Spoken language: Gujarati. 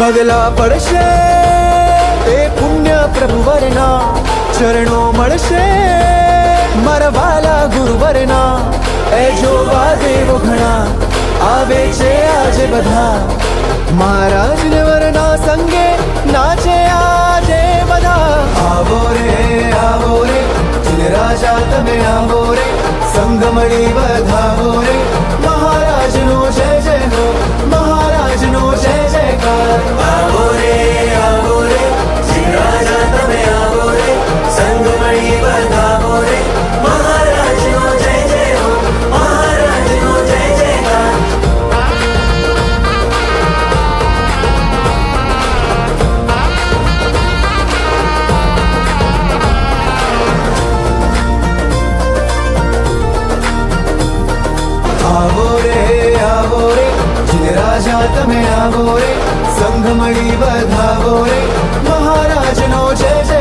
પગલા પડશે. એ પુણ્ય પ્રભુવરના ચરણો મળશે. મારા વાલા ગુરુવરના, એ જોવા દેવો ઘણા આવે છે આજે બધા. મહારાજ ને વરના સંગે નાચે આજે બધા. આવો રે આવો રે રાજા તમે આવો રે સંગ મળી આવો રે આવો રે. જીન રાજા તમે આવો રે. સંઘ મળી વધાવો રે. મહારાજનો જય